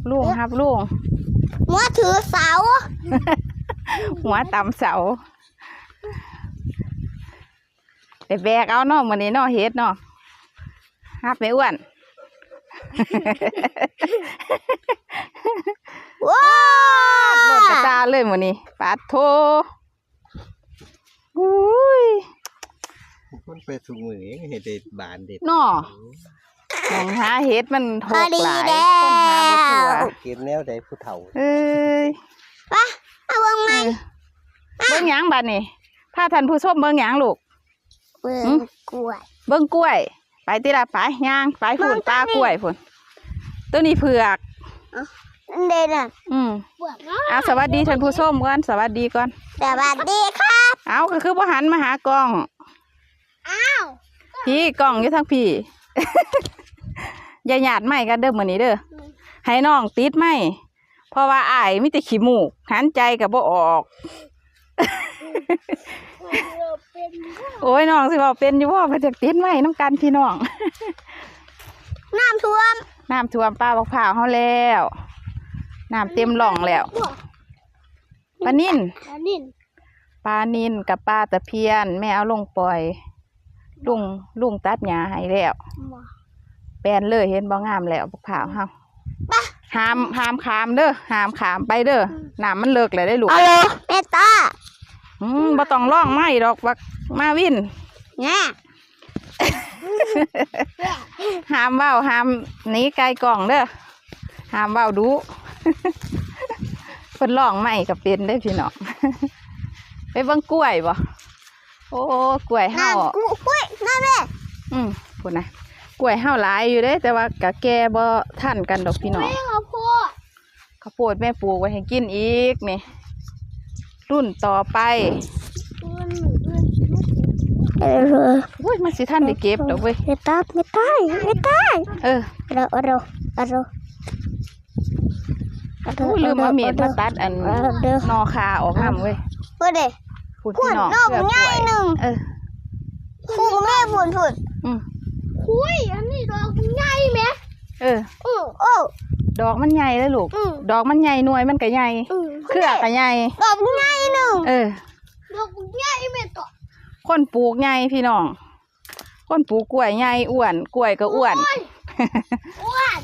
บลุงฮับลุงหัวถือเสา หัวต่ำเสาไปแบกเอาเนาะมื้อนี้เนาะเฮ็ดเนาะฮับไม่อ้วนว้ารถกระจาเลยมื้อนี้ปาดโทอุ้ยมันไปสูงมือเองเห็ดเด็ดบานเด็ดเนาะ มองหาเฮ็ดมันโหพอกดีหลายแล้คนหาบ่ทั่ววเก็บแนวใดผู้เฒ่าเอ้ยไปเอาเบิ่งไหมเบิ่งหยังบัดนี้พาท่านผู้ชมเบิ่งหยังลูก เบิ่งหืมกล้วยเบิ่งกล้วย ไปติละไปย่างไปฝุ่นเบิ่งปลาตัวนี้กล้วยฝุ่นตัวนี้เผือก เด่นอะอืมเอาสวัสดีท่านผู้ชมก่อนสวัสดีก่อน สวัสดีครับเอาก็คือบ่หันมาหากล้อง อ้าว พี่กล้องอยู่ทางพี่ อย่าหยาดไม่กันเด้อมื้อนี้เด้อให้น้องติดไม่เพราะว่าอ้ายมีแต่ขี้มูกหันใจก็บ่ออก โอ้ยน้องสิบอกเป็นอยู่ว่าเพิ่นจะติดไม่น้ำกันพี่น้องน้ำท่วมน้ำท่วมป้าบักพร้าวเฮาแล้วน้ำเต็มหล่องแล้วปลานิ่นอันนี้ปลานินกับปลาตะเพียน แม่เอาลงปล่อย ลุงลุงตัดหญ้าให้แล้ว แปลนเลยเห็นบ่งามแล้วบักพร้าวเฮาห้ามห้ามขามเด้อห้ามขามไปเด้อน้ำมันเลิกแล้วได้ลูกเอาเลยเมตตาอืมบ่ต้องร้องไม้ดอกบักมาวินเนี่ยห้ามเว้าห้ามหนีไกลกล่องเด้อห้ามเว้าดูเพิ่นร้องไม่ก็เป็นได้อพี่น้องไปเบิ่งกล้วยบ่โอ้กล้วยเฮาน้ำกูอุ้ยน้ำแม่อืมพูดนะ กล้วยเฮาหลายอยู่เด้แต่ว่ากะแก่บ่ทันกันดอกพี่น้องไม่เอาพ่อข้าวโพดแม่ปลูกไว้ให้กินอีกนี่รุ่นต่อไปเอออุ้ยมันสิทันได้เก็บดอกเว้ยไม่ตายไม่ตายไม่ตายเออเราเราเราอุ้ยลืมเอามีดมาตัดอันเด้อนอคาออกน้ำเว้ยพูดเด้พูดพูพี่ดน้องนอกเพื่อกล้ง่าวยยหนึ่งเออพูดแม่พูดพูดอืม คุยอันนี้ดอกง่ายไหมเออ อือโอ้ดอกมันใหญ่เลยลูก อืมดอกมันใหญ่หน่วยมันก็ใหญ่ อือเครือก็ใหญ่ ดอกง่ายหนึ่งเออ ดอกง่ายไหมต่อคนปลูกใหญ่พี่น้อง คนปลูกกล้วยใหญ่อ้วน กล้วยก็อ้วนอ้วน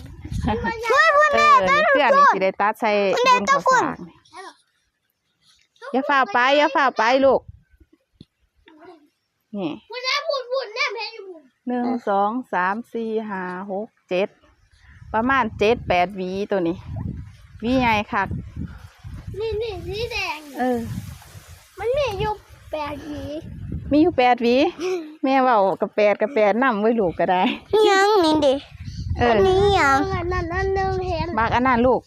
ช่วยพูดเออนี่เพื่อนนี่สิได้ตัดใส่บนข้าวสากนี่อย่าฝ่าไปอย่าฝ่าไปลูก นี่ พูดนะพูดพูดแน่ แม่อยู่หนึ่งสองสามสี่ห้าหกเจ็ดประมาณเจ็ดแปดหวีตัวนี้หวีใหญ่คักนี่นี่สีแดงเออ มันมีอยู่แปดหวีมีอยู่แปดหวีแม่เว่ากับแปดกับแปดนำไว้ลูกก็ได้ ยังนี่ดิเออนี่ยังนั่นนั่นนึงเห็นบักอันนั้นลูก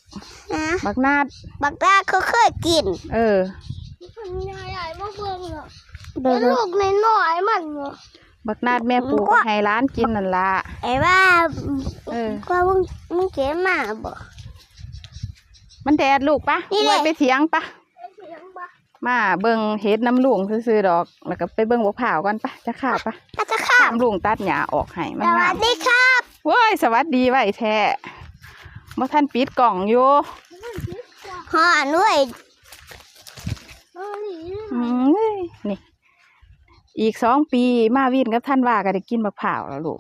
นะบักนาดบักตาเขาเคยกินเออ มันใหญ่ๆมาเบิ่งเนาะแล้วลูกในน้อยๆมันเนาะ บักนาดแม่ปลูกไว้ให้ร้านกินนั่นละไอ้ว่าเออว่ามึงมึงเก็บมาบ่มันแดดลูกปะนี่แหไว้ละไปเถียงปะมาเบิ่งเฮ็ดน้ำลุงซื่อๆดอก แล้วก็ไปเบิ่งบักผ่าวก่อนปะจะข้าวปะอาจจะข้าตามมลุงตัดหญ้าออกให้มันสงาวัมสดีครับเว้ยสวัสดีไว้แท้บ่ทันปิดกล่องอยู่หอด้วยอืมเอ้ยนี่ อีกสองปีมาวินกับท่านว่าก็ได้กินบักผ่าวแล้วลูก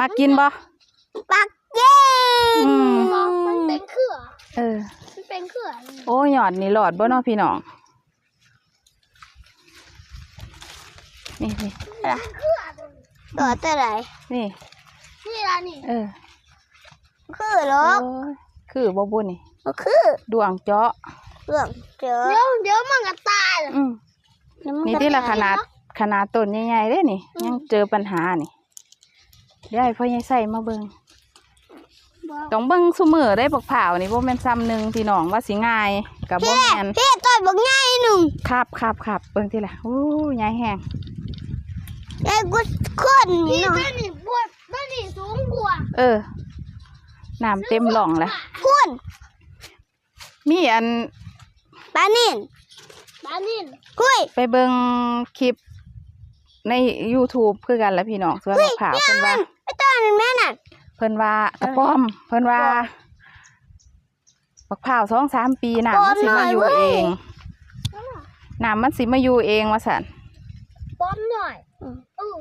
มากินบ่ปักเย้อืมมันเป็นเครือเออมันเป็นเครือโอ้ยอดนี่หลอดบ่เนาะพี่น้องนี่นี่เครือตัวเท่าไหร่นี่นี่ละนี่เออคือหรอโอ้ยคือบ่บุญนี่ก็คือดวงเจาะเรื่องเดี๋ยวเดี๋ยวเดี๋ยวมันก็ตายอืมนี่ที่ละขนาด ขนาดต้นใหญ่ๆเด้นี่ ยังเจอปัญหานี่เดี๋ยวให้พ่อใหญ่ใส่มาเบิ่งต้องเบิ่งซุมื้อได้บักผ่าวนี่บ่แม่นซ้ำหนึงพี่น้องว่าสิง่ายก็บ่พี่แม่นพี่ต้นบอกง่ายหนึ่งครับครับครับเบิ่งทีละอู้ใหญ่แฮงไอ้กูคนนี่ต้นนี่บวชต้นนี่สูงกว่าเออน้ำเต็มหล่องแล้วคุณมีอันปลานินปลานินคุยไปเบิ่งคลิป ใน YouTube คือกันแหล้วพี่น้องส่วนบักผ่าวเพิ่นว่า ไอ้ต้นนั่นแม่น่ะ เพิ่นว่ากระป้อม เพิ่นว่าบักพร้าวสองสามปีน้ำมันสิมาอยู่เองน้ำมันสิมาอยู่เองว่าสันป้อมหน่อยอือ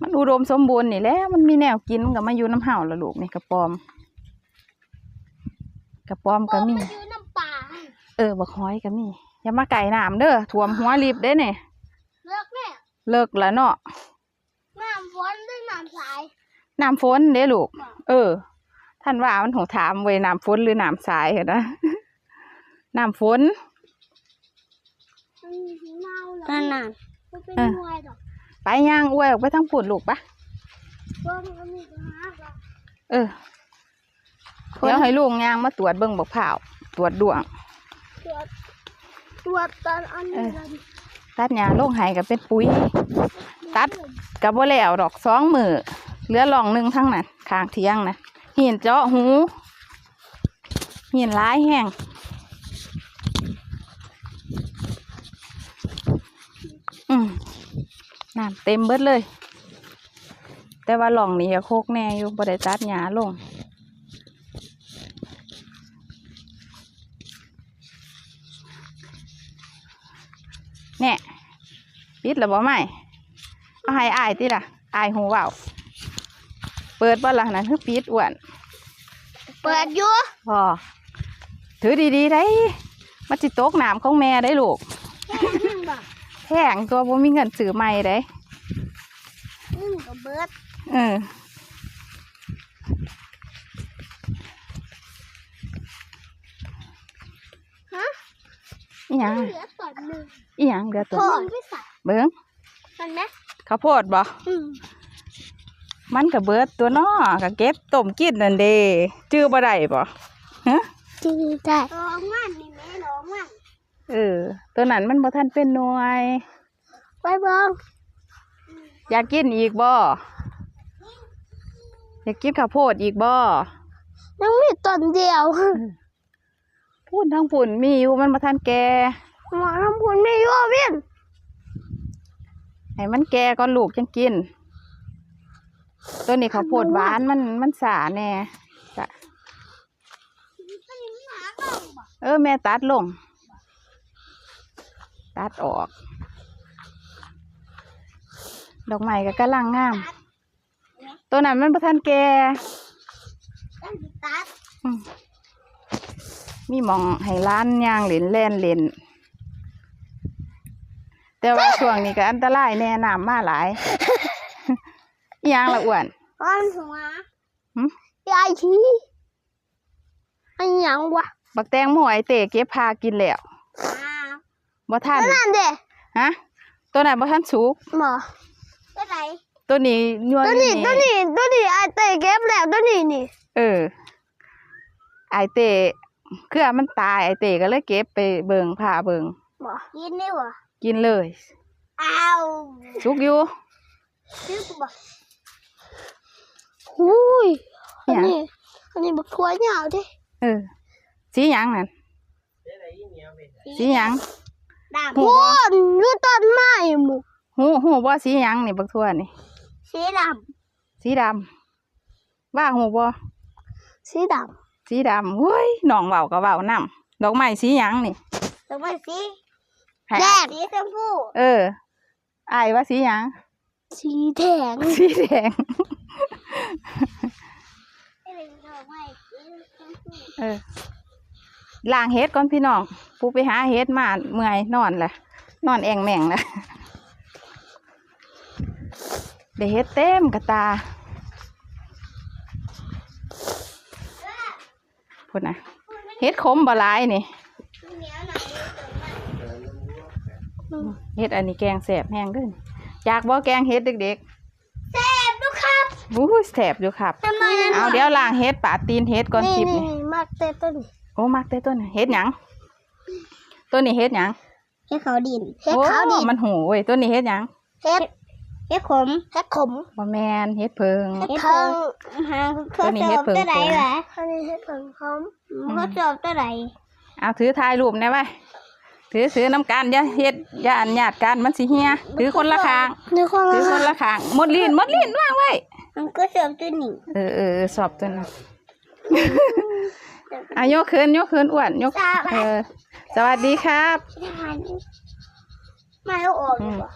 มันอุดมสมบูรณ์นี่แหล้วมันมีแนวกินมันก็มาอยู่น้ำเห่าละลูกนี่กระปอม กระปอมป้ก็อมมีมันอยู่น้ำป่า เออบักหอยก็มีอย่ามาไก่น้ำเด้อท่วมหัวรีบเด้เนี่ย เลือกแม่เลิกแล้วเนาะน้ำฝนหรือน้ำสายน้ำฝนเด้ลูก เออ ท่านว่ามันของถามไว้น้ำฝนหรือน้ำสายเหรอนะน้ำฝนมันมีสีเมาเหรอนั่นน่ะมันเป็นเออหน่วยดอกไปย่างอ้วยออกไปทั้งปุ่นลูกปะป้อมมันมีปัญหาดอกเออเดี๋ยวให้ลูกย่างมาตรวจเบิ่งบักพร้าวตรวจดวง ตรวจตรวจตอนอันนี้กัน ตัดหญ้าลงให้ก็เป็นปุ๋ย ตัดกับบ่าแล้วดอกสองมือเหลือหล่องหนึ่งทั้งนั้นข้างเทียงนะเหินเจาะหูเหินร้ายแห้งอืมน้ำเต็มเบิดเลย แต่ว่าหล่องนี้โคกแน่อยู่บ่ได้ตัดหญ้าลง แน่ปิดแล้วบ่ไม่เอาให้อายติล่ะอายหูเบาเปิดบ่ล่ะนั่นคือปิดอ้วนเปิดอยู่พอถือดีๆได้มันสิตกน้ำของแม่ได้ลูกบอกแพงตัวบ่มีเงินซื้อใหม่ได้อืมก็เบิดเออฮะอีหยังเหลือตอ นหนึ่งอีหยังเดี๋ยวตัวพ่อไม่ใส่เบิ่งมันไหมข้าวโพดบ่อืมมันก็เบิดตัวน้อก็เก็บต้มกินนั่นเด้จื้อบ่ได้บ่ฮะจริงได้ร้องมันนี่แม่ร้องมันเออ ตัวนั้นมันบ่ทันเป็นหน่วยไปเบิ่งอยากกินอีกบ่อยากกินข้าวโพดอีกบ่ยังมีตอนเดียวพูดทั้งฝุ่นมีอยู่มันมาทันแก หมอทำคุณไม่ยั่วเวียนให้มันแกก่อนลูกจังกิน ตัวนี้ข้าวโพดหวานมันมันสาแน่จ้ะเออ แม่ตัดลง ตัดออก ดอกไม้ก็กำลังงาม ตัวนั้นมันประทันแกตั้งสิตัดอืมมีหมองให้ร้านย่างเหรนแล่นเล่น แต่ว่าช่วงนี้ก็อันตรายแน่น้ำมาหลายอิหยังละอ้วนก้อนหัวหึยายชี้อันหยังวะบักแตงโมไอเตะเก็บพากินแล้วอ้าวบ่ทันนั่นเด้ฮะตัวไหนนบ่ทันสุกหมอตัวไหนตัวนี้ยัวตัวอยู่นี้ตัวนี้ตัวนี้ไอเตะเก็บแล้วตัวนี้นี่เออ ไอเตะเครือมันตายไอเตะก็เลยเก็บไปเบิงพาเบิงหมอกินนี่วะ กินเลยอ้าวสุกอยู่ซื้อกูบอกหุยอิอันหยังนี้อันนี้บักถั่วยาวดิเออสีหยังนั่นสีหยังดำพ่นอยู่ต้นไม้หมูหูหูบ่สีหยังนี่บักทั่วนี่สีดสีดำว่าหูบ่ำสีดสีดำเฮ้ยน้องเว้าก็เว้านํดอกไม้สีหยังนี่ำแล้วก็สีให้ แดงสีชมพูเอออายว่าสีหยังสีแดงสีแดงเออล้างเฮ็ดก่อนพี่น้องปูไปหาเฮ็ดมาเมื่อยนอนแหละนอนแองแม่งแหละได้เฮ็ดเต็มกระตาพูดนะเฮ็ดขมบหลายนี่ เฮ็ดอันนี้แกงแสบแห้งเด้วยอยากบ่แกงเฮ็ดเด็กแซ่บดูครับๆบู๊แสบอยู่ครับ ทำไมนั่นเอาเดี๋ยวล้างเฮ็ดปาดตีนเฮ็ดก่อนคลิปนี่นี่นี่มากแต่ต้นโอ้มักแต่ต้นเฮ็ดหยังต้นนี้เฮ็ดหยังเฮ็ดขาวดินเฮ็ดโอ้ขาวดินมันหูเว้ยต้นนี้เฮ็ดหยังเฮ็ดเฮ็ดขมเฮ็ดขมบ่แมนเฮ็ดเพิงเฮ็ดเพิ่งหาตัวนี้เฮ็ดเพิ่งตัวไหนวะอันนี้เฮ็ดเพิ่งขมเขาจบตัวไหนเอาถือถ่ายรูปแน่ไว้ ถือถือน้ำกันอย่าเฮ็ดอย่าอันญาติกันมันสิเฮียถือคนละข้างนี่คนถือคนละละข้างหมดลีนหมดลีนวางไว้มันก็จบตัวนี้เออเออเออสอบตัวนั้นอายกขึ้นยกขึ้นอ้วนยกสวัสดีเออสวัสดีครับไม่เอาออกดีกว่า